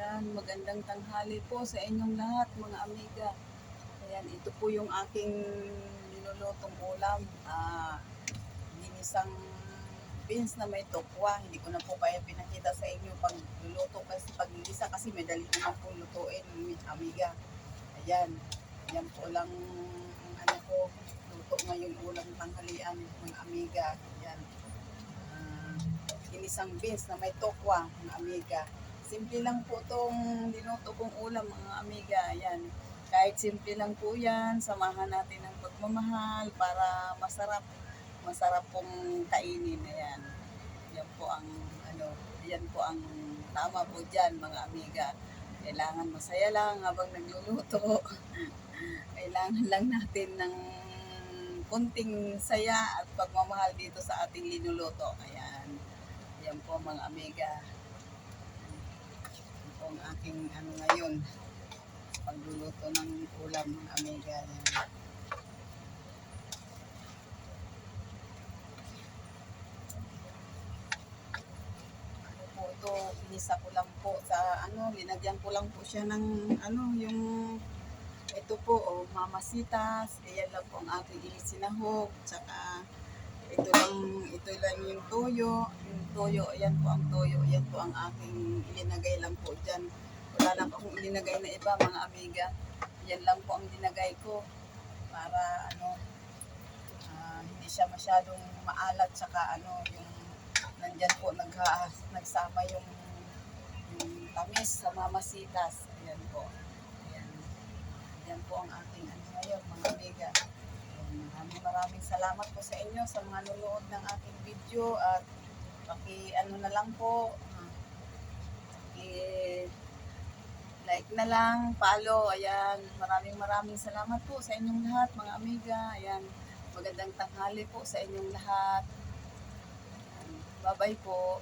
Ayan, magandang tanghali po sa inyong lahat mga amiga. Ayan, ito po yung aking nilulutong ulam. Ah, ginisang beans na may tokwa. Hindi ko na po kaya pinakita sa inyo pag luluto kasi pag gisa kasi madali naman po lutuin amiga. Ayan, yan po lang ang ano ko luto ngayong ulam tanghalian mga amiga. Ayan. Ah, ginisang beans na may tokwa mga amiga. Simple lang po itong dinuto kong ulam mga amiga. Ayan. Kahit simple lang po yan, samahan natin ng pagmamahal para masarap. Masarap pong kainin. Ayan. Yan po ang ano, yan po ang tama po dyan mga amiga. Kailangan masaya lang habang nagluluto. Kailangan lang natin ng kunting saya at pagmamahal dito sa ating linuluto. Ayan. Yan po mga amiga ang aking ano ngayon pagluluto ng ulam ng amiga yan. Ito, inisa ko lang po sa ano, linagyan ko lang po siya ng ano, yung ito po, oh, mamasitas, ayan lang po ang aking inisinahog, tsaka ito lang, ito lang yung toyo, toyo, ayan po ang toyo, ayan po ang aking ilinagay lang po dyan. Wala lang akong ilinagay na iba, mga amiga. Yan lang po ang dinagay ko para ano, ah, hindi siya masyadong maalat, saka ano, yung nandyan po nagha, nagsama yung, yung tamis sa mamasitas. Ayan po. Ayan. Ayan po ang aking ano ngayon, mga amiga. Maraming maraming salamat po sa inyo sa mga nanonood ng aking video at paki ano na lang po paki like na lang, follow, ayan. Maraming maraming salamat po sa inyong lahat mga amiga. Ayan, magandang tanghali po sa inyong lahat. Bye-bye po.